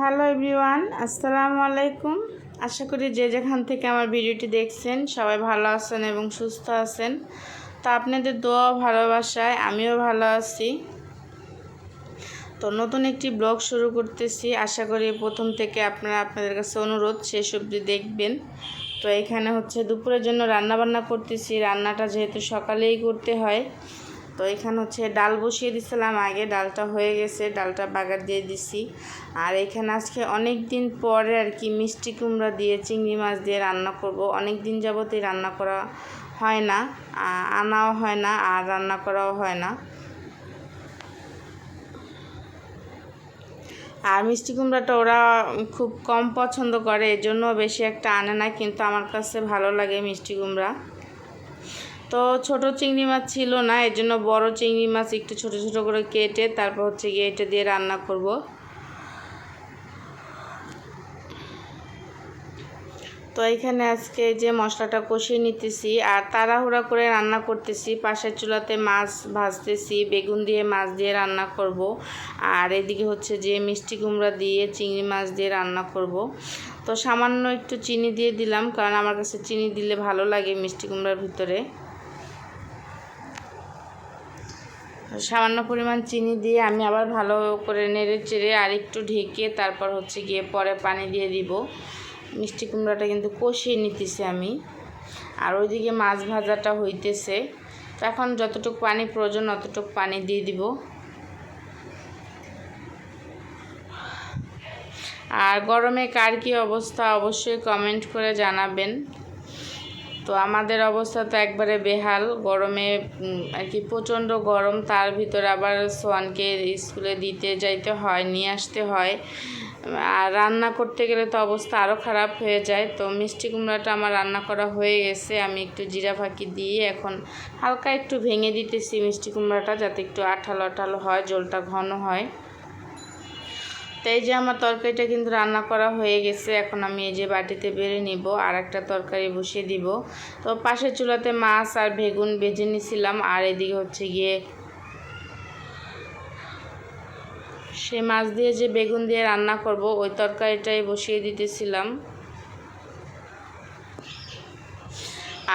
Hello everyone, আসসালামু আলাইকুম। আশা করি যে যেখান থেকে আমার ভিডিওটি দেখছেন সবাই ভালো আছেন এবং সুস্থ আছেন। তো আপনাদের দোয়া ভালোবাসায় আমিও ভালো আছি। তো নতুন একটি ব্লগ শুরু করতেছি। আশা করি প্রথম থেকে আপনারা আপনাদের কাছে অনুরোধ, শেষ অবধি দেখবেন। তো এখানে হচ্ছে দুপুরের জন্য রান্না বান্না করতেছি। রান্নাটা যেহেতু সকালেই করতে হয় তো এখানে হচ্ছে ডাল বসিয়ে দিছিলাম। আগে ডালটা হয়ে গেছে, ডালটা বাগার দিয়ে দিছি। আর এখানে আজকে অনেক দিন পরে আর কি মিষ্টি কুমড়া দিয়ে, চিংড়ি মাছ দিয়ে রান্না করব। অনেক দিন যাবতই রান্না করা হয় না আনাও হয় না, আর রান্না করাও হয় না। আর মিষ্টি কুমড়াটা ওরা খুব কম পছন্দ করে এজন্য বেশি একটা আনে না, কিন্তু আমার কাছে ভালো লাগে মিষ্টি কুমড়া। তো ছোট চিংড়ি মাছ ছিল না, এর জন্য বড় চিংড়ি মাছ একটু ছোট ছোট করে কেটে তারপর হচ্ছে গিয়ে এটা দিয়ে রান্না করব। তো এখানে আজকে যে মশলাটা কষিয়ে নিতেছি আর তাড়াহুড়া করে রান্না করতেছি, পাশের চুলাতে মাছ ভাজতেছি, বেগুন দিয়ে মাছ দিয়ে রান্না করব আর এদিকে হচ্ছে যে মিষ্টি কুমড়া দিয়ে চিংড়ি মাছ দিয়ে রান্না করব। তো সামান্য একটু চিনি দিয়ে দিলাম, কারণ আমার কাছে চিনি দিলে ভালো লাগে মিষ্টি কুমড়ার ভিতরে। সামান্য পরিমাণ চিনি দিয়ে আমি আবার ভালো করে নেড়ে চেড়ে আর একটু ঢেকে তারপর হচ্ছে গিয়ে পরে পানি দিয়ে দিব। মিষ্টি কুমড়াটা কিন্তু কষিয়ে নিতেছি আমি। আর ওইদিকে মাছ ভাজাটা হইতেছে। তো এখন যতটুকু পানি প্রয়োজন অতটুকু পানি দিয়ে দিব। আর গরমে কার কী অবস্থা অবশ্যই কমেন্ট করে জানাবেন। তো আমাদের অবস্থা তো একবারে বেহাল। গরমে আর কি প্রচণ্ড গরম, তার ভিতরে আবার সোয়ানকে স্কুলে দিতে যাইতে হয়, নিয়ে আসতে হয়। আর রান্না করতে গেলে তো অবস্থা আরও খারাপ হয়ে যায়। তো মিষ্টি কুমড়াটা আমার রান্না করা হয়ে গেছে। আমি একটু জিরা ফাঁকি দিয়ে এখন হালকা একটু ভেঙে দিতেছি মিষ্টি কুমড়াটা যাতে একটু আঠালো আঠালো হয়, জলটা ঘন হয়। তো এই যে আমার তরকারিটা কিন্তু রান্না করা হয়ে গেছে, এখন আমি এই যে বাটিতে বেড়ে নিব আর একটা তরকারি বসিয়ে দিব। তো পাশের চুলাতে মাছ আর বেগুন বেজে নিছিলাম, আর এদিকে হচ্ছে গিয়ে সে মাছ দিয়ে যে বেগুন দিয়ে রান্না করব, ওই তরকারিটাই বসিয়ে দিতেছিলাম।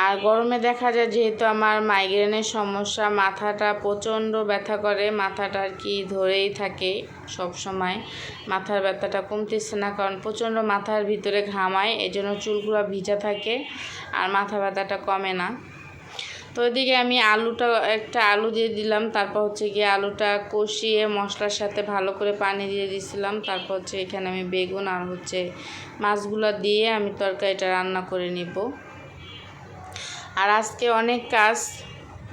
আর গরমে দেখা যায় যেহেতু আমার মাইগ্রেনের সমস্যা, মাথাটা প্রচণ্ড ব্যথা করে, মাথাটা আর কি ধরেই থাকে সব সময় মাথার ব্যথাটা কমতেছে না কারণ প্রচণ্ড মাথার ভিতরে ঘামায় এই জন্য চুলগুলো ভিজা থাকে আর মাথা ব্যথাটা কমে না। তো ওইদিকে আমি আলুটা, একটা আলু দিয়ে দিলাম, তারপর হচ্ছে গিয়ে আলুটা কষিয়ে মশলার সাথে ভালো করে পানি দিয়ে দিছিলাম, তারপর হচ্ছে এখানে আমি বেগুন আর হচ্ছে মাছগুলো দিয়ে আমি তরকারিটা রান্না করে নিব। আর আজকে অনেক কাজ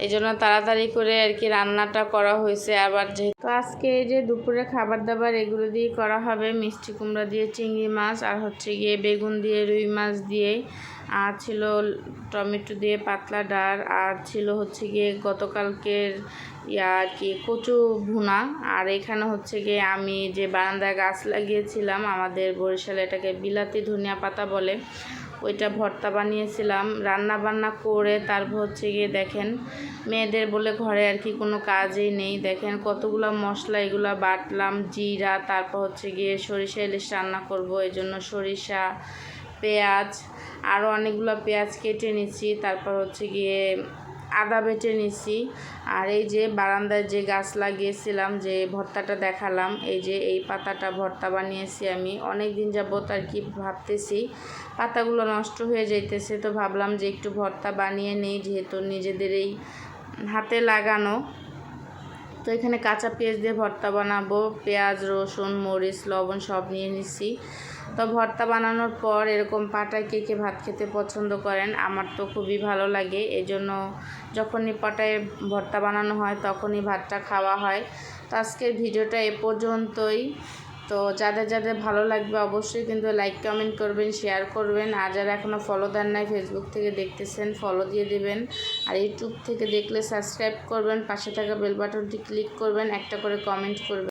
এই জন্য তাড়াতাড়ি করে আর কি রান্নাটা করা হয়েছে আবার যেহেতু। আজকে যে দুপুরে খাবার দাবার এগুলো দিয়ে করা হবে। মিষ্টি কুমড়া দিয়ে চিংড়ি মাছ আর হচ্ছে গিয়ে বেগুন দিয়ে রুই মাছ দিয়ে আর ছিল টমেটো দিয়ে পাতলা ডাল, আর ছিল হচ্ছে গিয়ে গতকালকের ইয়া কি কচু ভুনা, আর এখানে হচ্ছে গিয়ে আমি যে বারান্দায় গাছ লাগিয়েছিলাম, আমাদের বরিশালে এটাকে বিলাতি ধনিয়া পাতা বলে, ওইটা ভর্তা বানিয়েছিলাম, রান্না বান্না করে তারপর হচ্ছে গিয়ে দেখেন, মেয়েদের বলে ঘরে আর কি কোনো কাজই নেই, দেখেন কতগুলো মশলা, এগুলো বাটলাম, জিরা, তারপর হচ্ছে গিয়ে সরিষা ইলিশ রান্না করব এই জন্য সরিষা, পেঁয়াজ আরও অনেকগুলো পেঁয়াজ কেটে নিচ্ছি, তারপর হচ্ছে গিয়ে আদা বেটে নিছি আর এই যে বারান্দায় যে গাছ লাগিয়েছিলাম, যে ভর্তাটা দেখালাম, এই যে এই পাতাটা ভর্তা বানিয়েছি আমি। অনেক দিন যাবত আর কি ভাবতেছি, পাতাগুলো নষ্ট হয়ে যাইতেছে, তো ভাবলাম যে একটু ভর্তা বানিয়ে নেই, যেহেতু নিজেদের এই হাতে লাগানো। তো এখানে কাঁচা পেঁয়াজ দিয়ে ভর্তা বানাবো, পেঁয়াজ, রসুন, মরিচ, লবণ সব নিয়ে নিছি তো ভর্তা বানানোর পর এরকম পাটায় কে কে ভাত খেতে পছন্দ করেন, আমার তো খুবই ভালো লাগে। এজন্য যখনই পাটায় ভর্তা বানানো হয়, তখনই ভাতটা খাওয়া হয়। তো আজকের ভিডিওটা এ পর্যন্তই। তো যাদের যাদের ভালো লাগবে অবশ্যই কিন্তু লাইক কমেন্ট করবেন শেয়ার করবেন। আর যারা এখনও ফলো দেন নাই ফেসবুক থেকে দেখতেছেন ফলো দিয়ে দেবেন। আর ইউটিউব থেকে দেখলে সাবস্ক্রাইব করবেন, পাশে থাকা বেল বাটনটি ক্লিক করবেন, একটা করে কমেন্ট করবেন।